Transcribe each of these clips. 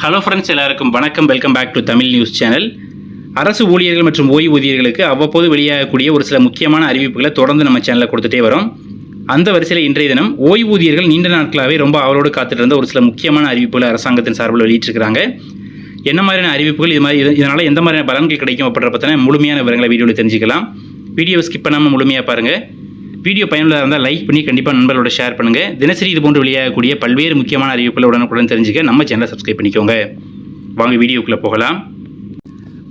Hello friends எல்லாருக்கும் வணக்கம். Welcome back to Tamil news channel அரசு ஊழியர்கள் மற்றும் ஓய்வூதியர்களுக்கு அவ்வப்போது வெளியாகக்கூடிய ஒரு சில முக்கியமான அறிவிப்புகளை தொடர்ந்து நம்ம சேனலில் கொடுத்துட்டே வரோம். அந்த வரிசையில் இன்றைய தினம் ஓய்வூதியர்கள் நீண்ட நாட்களாகவே ரொம்ப அவளோடு காத்துட்டு இருந்த ஒரு சில முக்கியமான அறிவிப்புகளை அரசாங்கத்தின் சார்பில் வெளியிட்டிருக்கிறாங்க. என்ன மாதிரியான அறிவிப்புகள் இது மாதிரி இதனால் எந்த மாதிரியான பலன்கள் கிடைக்கும் அப்படின்ற பற்றின முழுமையான விவரங்களை வீடியோவில் தெரிஞ்சுக்கலாம். வீடியோ ஸ்கிப் பண்ணாமல் முழுமையாக பாருங்கள் வீடியோ பயனுள்ளதாக இருந்தால் லைக் பண்ணி கண்டிப்பாக நண்பர்களோட ஷேர் பண்ணுங்கள் தினசரி இது போன்று வெளியாகக்கூடிய பல்வேறு முக்கியமான அறிவிப்புகளை உடனுக்குடன் தெரிஞ்சுக்க நம்ம சேனலை சப்ஸ்கிரைப் பண்ணிக்கோங்க. வாங்க வீடியோக்குள்ளே போகலாம்.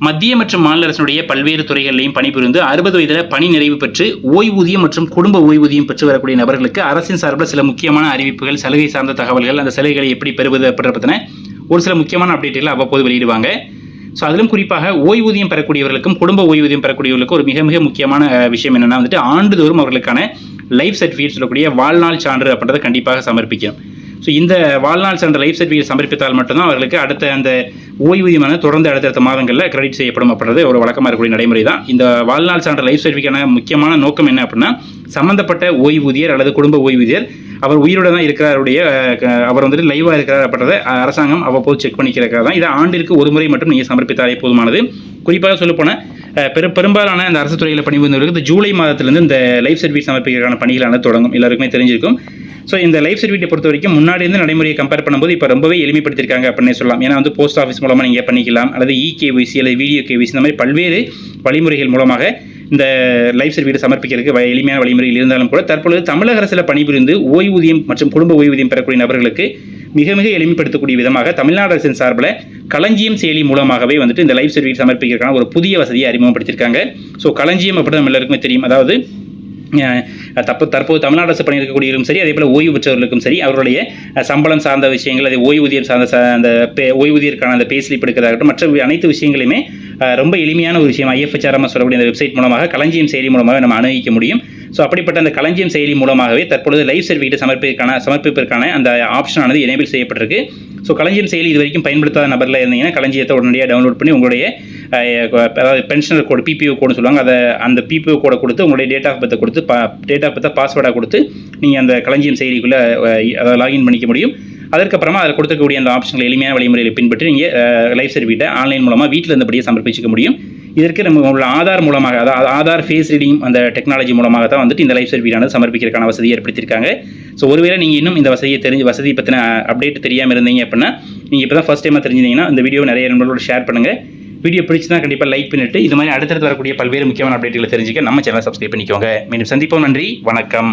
மத்திய மற்றும் மாநில அரசினுடைய பல்வேறு துறைகளிலையும் பணிபுரிந்து அறுபது வயதில் பணி நிறைவு பெற்று ஓய்வூதியம் மற்றும் குடும்ப ஓய்வூதியம் பெற்று வரக்கூடிய நபர்களுக்கு அரசின் சார்பில் சில முக்கியமான அறிவிப்புகள் சலுகை சார்ந்த தகவல்கள் அந்த சலுகைகளை எப்படி பெறுவது அப்படின்ற பற்றின ஒரு சில முக்கியமான அப்டேட்டுகளை அவ்வப்போது வெளியிடுவாங்க. ஸோ அதிலும் குறிப்பாக ஓய்வூதியம் பெறக்கூடியவர்களுக்கும் குடும்ப ஓய்வூதியம் பெறக்கூடியவர்களுக்கும் ஒரு மிக மிக முக்கியமான விஷயம் என்னென்னா வந்துட்டு ஆண்டுதோறும் அவர்களுக்கான லைஃப் சர்டிஃபிகேட் சொல்லக்கூடிய வாழ்நாள் சான்று அப்படின்றத கண்டிப்பாக சமர்ப்பிக்கணும். ஸோ இந்த வாழ்நாள் சார்ந்த லைஃப் சர்டிஃபிகேட் சமர்ப்பித்தால் மட்டும்தான் அவர்களுக்கு அடுத்த அந்த ஓய்வூதியமான தொடர்ந்து அடுத்தடுத்த மாதங்களில் கிரெடிட் செய்யப்படும் அப்படின்றது ஒரு வழக்கமாக இருக்கக்கூடிய நடைமுறை தான் இந்த வாழ்நாள் சார்ந்த லைஃப் சர்டிஃபிகேட்டான முக்கியமான நோக்கம் என்ன அப்படின்னா சம்மந்தப்பட்ட ஓய்வூதியர் அல்லது குடும்ப ஓய்வூதியர் அவர் உயிரோட தான் இருக்கிறாருடைய அவர் வந்துட்டு லைவாக இருக்கிறார் அப்படின்றத அரசாங்கம் அவ்வப்போது செக் பண்ணிக்கிறக்காக தான் இதை ஆண்டிற்கு ஒரு முறை மட்டும் நீங்கள் சமர்ப்பித்தாலே போதுமானது. குறிப்பாக சொல்லப்போனால் பெரும் பெரும்பாலான அந்த அரசு துறையில் பணிபுரிந்தவர்களுக்கு இந்த ஜூலை மாதத்திலிருந்து இந்த லைஃப் சர்வீஸ் சமர்ப்பிக்கிறதுக்கான பணிகளான தொடங்கும். எல்லாருக்குமே தெரிஞ்சிருக்கும். ஸோ இந்த லைஃப் சர்டிஃபிகேட் பொறுத்த வரைக்கும் முன்னாடி இருந்து நடைமுறையை கம்பேர் பண்ணும்போது இப்போ ரொம்பவே எளிமைப்படுத்திருக்காங்க அப்படின்னு சொல்லலாம். ஏன்னா வந்து போஸ்ட் ஆஃபீஸ் மூலமாக நீங்கள் பண்ணிக்கலாம். அல்லது இ கேவிசி அல்லது வீடியோ கேவிசி இந்த மாதிரி பல்வேறு வழிமுறைகள் மூலமாக இந்த லைஃப் சர்டிஃபிகேட் சமர்ப்பிக்கிறதுக்கு எளிமையான வழிமுறையில் இருந்தாலும் கூட தற்பொழுது தமிழக அரசில் பணிபுரிந்து ஓய்வூதியம் மற்றும் குடும்ப ஓய்வூதியம் பெறக்கூடிய நபர்களுக்கு மிக மிக எளிமைப்படுத்தக்கூடிய விதமாக தமிழ்நாடு அரசின் சார்பில் களஞ்சியம் செயலி மூலமாகவே வந்துட்டு இந்த லைஃப் சர்டிஃபிகேட் சமர்ப்பிக்கிறதுக்கான ஒரு புதிய வசதியை அறிமுகப்படுத்தியிருக்காங்க. ஸோ களஞ்சியம் அப்படி நம்ம எல்லாருக்குமே தெரியும். அதாவது தப்பு தற்போது தமிழ்நாடு அரசு பணியிருக்கக்கூடியவர்களும் சரி அதே போல் ஓய்வு பெற்றவர்களுக்கும் சரி அவர்களுடைய சம்பளம் சார்ந்த விஷயங்கள் அதே ஓய்வூதியம் சார்ந்த அந்த பே ஓய்வூதியருக்கான அந்த பே ஸ்லிப் எடுக்கிறதாகட்டும் மற்ற அனைத்து விஷயங்களையுமே ரொம்ப எளிமையான ஒரு விஷயம். ஐஎஃப்ஹெச்ஆர்எம் சொல்லக்கூடிய அந்த வெப்சைட் மூலமாக களஞ்சியம் செயலி மூலமாக நம்ம அணுகிக்க முடியும். ஸோ அப்படிப்பட்ட அந்த களஞ்சியம் செயலி மூலமாகவே தற்பொழுது லைஃப் சர்டிஃபிகேட் சமர்ப்பிற்கான சமர்ப்பிப்பிற்கான அந்த ஆப்ஷனானது எனேபிள் செய்யப்பட்டிருக்கு. ஸோ களஞ்சியம் செயலி இது வரைக்கும் பயன்படுத்தாத நபரில் இருந்தீங்கன்னா களஞ்சியத்தை உடனடியாக டவுன்லோட் பண்ணி உங்களுடைய அதாவது பென்ஷனர் கோடு பிபிஓ கோடுன்னு சொல்லுவாங்க. அதை அந்த பிபிஓ கோடை கொடுத்து உங்களுடைய டேட் ஆஃப் பர்த்தை கொடுத்து பா டேட் ஆஃப் பர்த்தை பாஸ்வேர்டாக கொடுத்து நீங்கள் அந்த களஞ்சியம் செயலிக்குள்ளே அதை லாகின் பண்ணிக்க முடியும். அதற்கப்புறமா அதில் கொடுத்துக்கூடிய அந்த ஆப்ஷன்களை எளிமையான வழிமுறையில் பின்பற்றி நீங்கள் லைஃப் சர்டிஃபிகேட்டை ஆன்லைன் மூலமாக வீட்டில் இருந்தபடியே சமர்ப்பிச்சிக்க முடியும். இதற்கு நம்ம உங்களோட ஆதார் மூலமாக அதாவது ஆதார் ஃபேஸ் ரீடிங் அந்த டெக்னாலஜி மூலமாக தான் வந்துட்டு இந்த லைஃப் சர்டிஃபிகேட்டானது சமர்ப்பிக்கிறதுக்கான வசதியை ஏற்படுத்தியிருக்காங்க. ஸோ ஒருவேளை நீங்கள் இன்னும் இந்த வசதியை தெரிஞ்சு வசதி பற்றின அப்டேட் தெரியாமல் இருந்தீங்க அப்படின்னா நீங்கள் இப்போ தான் ஃபஸ்ட் டைமாக தெரிஞ்சிங்கன்னா இந்த வீடியோ நிறைய நண்பர்களோட ஷேர் பண்ணுங்கள் வீடியோ பிடிச்சிருந்தா கண்டிப்பாக லைக் பண்ணிட்டு இது மாதிரி அடுத்தடுத்து வரக்கூடிய பல்வேறு முக்கியமான அப்டேட்டுகளை தெரிஞ்சுக்க நம்ம சேனலை சப்ஸ்கிரைப் பண்ணிக்கோங்க. மீண்டும் சந்திப்போம். நன்றி. வணக்கம்.